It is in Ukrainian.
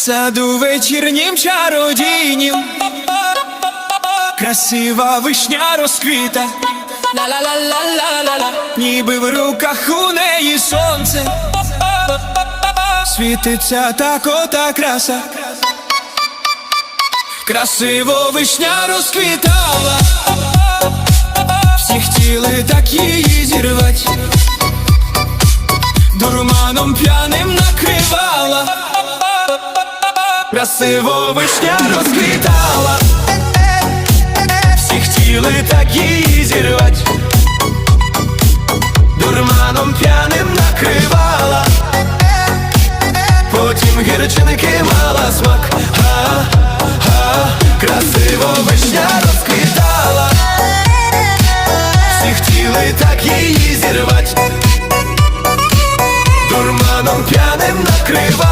саду вечірнім чародійнім. Красива вишня розквіта. Ніби в руках у неї сонце, світиться так ота краса, красиво вишня розквітала, всі хотіли так її зірвать, дурманом п'яним красиво вишня розквітала, всі хотіли так її зірвать. Дурманом п'яним накривала, потім гірчинки мала смак, га, га, красиво вишня розквітала, всі хотіли так її зірвать, дурманом п'яним накривала,